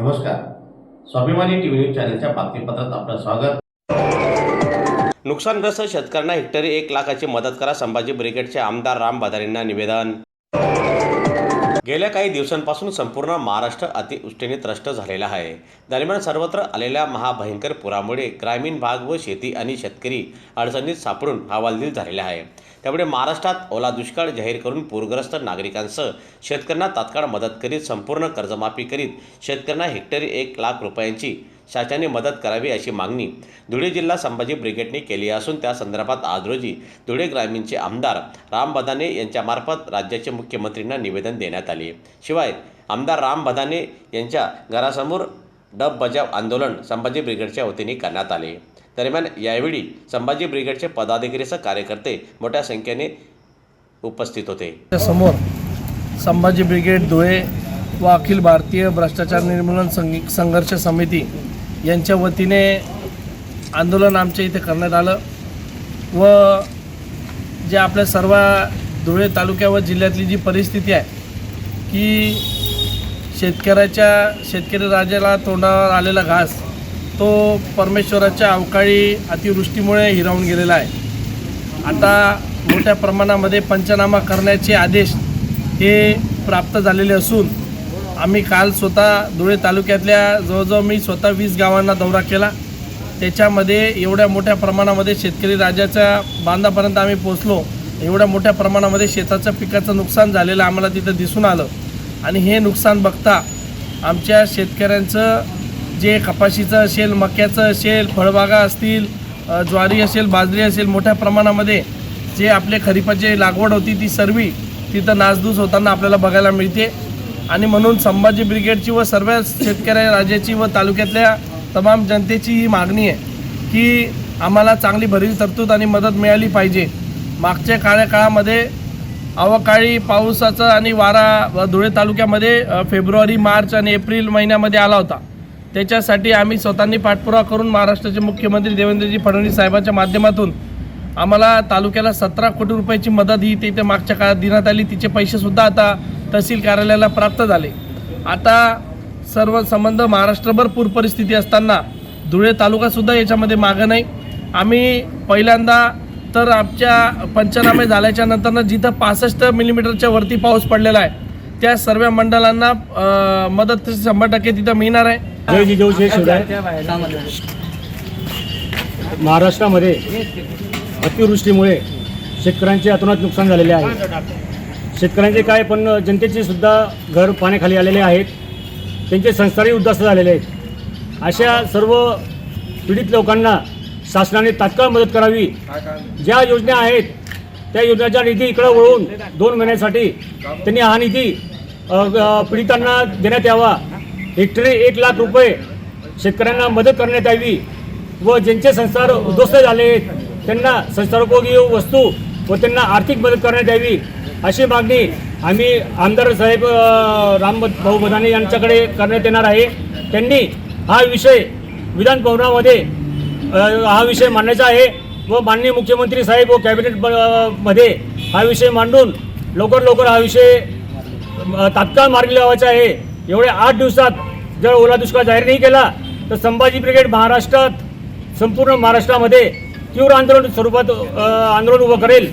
नमस्कार. स्वाभिमानी TV news चॅनलच्या बातमीपत्रात आपलं स्वागत. नुकसानग्रस्त शेतकऱ्यांना हेक्टरी एक लाखाची मदत करा संभाजी ब्रिगेडचे आमदार राम बदारेंना निवेदन. गेल्या काही दिवसांपासून संपूर्ण महाराष्ट्र अतिवृष्टीने त्रस्त झालेला आहे. दरम्यान सर्वत्र आलेल्या महाभयंकर पुरामुळे ग्रामीण भाग व शेती आणि शेतकरी अडचणीत सापडून हवालदिल झालेला आहे. त्यामुळे महाराष्ट्रात ओला दुष्काळ जाहीर करून पूरग्रस्त नागरिकांसह शेतकऱ्यांना तात्काळ मदत करीत संपूर्ण कर्जमाफी करीत शेतकऱ्यांना हेक्टरी एक लाख रुपयांची शासनाने मदत करावी अशी मागणी धुळे जिल्हा संभाजी ब्रिगेडने केली असून त्या संदर्भात आज रोजी धुळे ग्रामीणचे आमदार राम बदाने यांच्यामार्फत राज्याचे मुख्यमंत्र्यांना निवेदन देण्यात आले. शिवाय आमदार राम बदाने यांच्या घरासमोर डब बजाव आंदोलन संभाजी ब्रिगेडच्या वतीने करण्यात आले. दरम्यान यावेळी संभाजी ब्रिगेडचे पदाधिकारीसह कार्यकर्ते मोठ्या संख्येने उपस्थित होते. समोर संभाजी ब्रिगेड धुळे व अखिल भारतीय भ्रष्टाचार निर्मूलन संघ संघर्ष समिती यांच्या वतीने आंदोलन आमच्या इथे करण्यात आलं व जे आपल्या सर्व धुळे तालुक्या व जिल्ह्यातली जी परिस्थिती आहे की शेतकऱ्याच्या शेतकरी राजाला तोंडावर आलेला घास तो परमेश्वराच्या अवकाळी अतिवृष्टीमुळे हिरावून गेलेला आहे. आता मोठ्या प्रमाणामध्ये पंचनामा करण्याचे आदेश हे प्राप्त झालेले असून आम्ही काल स्वतः धुळे तालुक्यातल्या जवळजवळ मी स्वतः वीस गावांना दौरा केला. त्याच्यामध्ये एवढ्या मोठ्या प्रमाणामध्ये शेतकरी राजाच्या बांधापर्यंत आम्ही पोचलो एवढ्या मोठ्या प्रमाणामध्ये शेताचं पिकाचं नुकसान झालेलं आम्हाला तिथं दिसून आलं. आणि हे नुकसान बघता आमच्या शेतकऱ्यांचं जे कपाशीचं असेल मक्याचं असेल फळबागा असतील ज्वारी असेल बाजरी असेल मोठ्या प्रमाणामध्ये जे आपले खरीपाची लागवड होती ती सर्व तिथं नासधूस होताना आपल्याला बघायला मिळते. आणि म्हणून संभाजी ब्रिगेडची व सर्व शेतकऱ्या राज्याची व तालुक्यातल्या तमाम जनतेची ही मागणी आहे की आम्हाला चांगली भरीव तरतूद आणि मदत मिळाली पाहिजे. मागच्या काळ्या काळामध्ये अवकाळी पावसाचा आणि वारा धुळे तालुक्यामध्ये फेब्रुवारी मार्च आणि एप्रिल महिन्यामध्ये आला होता. त्याच्यासाठी आम्ही स्वतःनी पाठपुरावा करून महाराष्ट्राचे मुख्यमंत्री देवेंद्रजी फडणवीस साहेबांच्या माध्यमातून आम्हाला तालुक्याला सतरा कोटी रुपयाची मदत ही तिथे मागच्या काळात देण्यात आली. तिचे पैसेसुद्धा आता तहसील कार्यालयाला प्राप्त झाले. आता सर्व संबंध महाराष्ट्रभर पूर परिस्थिती असताना धुळे तालुकासुद्धा याच्यामध्ये मागं नाही. आम्ही पहिल्यांदा तर आमच्या पंचनामे झाल्याच्या नंतरनं जिथं पासष्ट मिलीमीटरच्या वरती पाऊस पडलेला आहे त्या सर्व मंडळांना मदत शंभर टक्के तिथं मिळणार आहे. जय जिजाऊ जय शिवराय. महाराष्ट्रामध्ये अतिवृष्टीमुळे शेतकऱ्यांचे अतोनात नुकसान झालेले आहे. शेतकऱ्यांचे काय पण जनतेचे सुद्धा घर पाण्याखाली आलेले आहेत. त्यांचे संस्कारही उद्ध्वस्त झालेले आहेत. अशा सर्व पीडित लोकांना शासनाने तात्काळ मदत करावी. ज्या योजना आहेत त्या योजनेचा निधी इकडं वळून दोन महिन्यासाठी त्यांनी हा निधी पीडितांना देण्यात यावा. हेक्टरी एक लाख रुपये शेतकऱ्यांना मदत करण्यात यावी व ज्यांचे संसार उद्ध्वस्त झाले आहेत त्यांना संसारोपयोगी वस्तू व त्यांना आर्थिक मदत करण्यात यावी. अशी मागणी आम्ही आमदार साहेब राम भाऊ बदाने यांच्याकडे करण्यात येणार आहे. त्यांनी हा विषय विधान भवनामध्ये हा विषय मांडायचा आहे व माननीय मुख्यमंत्री साहेब व कॅबिनेट ब- मध्ये हा विषय मांडून लवकर लवकर हा विषय तात्काळ मार्गी लावायचा आहे. एवढ्या आठ दिवसात जर ओला दुष्काळ जाहीर नाही केला तर संभाजी ब्रिगेड महाराष्ट्रात संपूर्ण महाराष्ट्रामध्ये तीव्र आंदोलन स्वरूपात आंदोलन उभं करेल.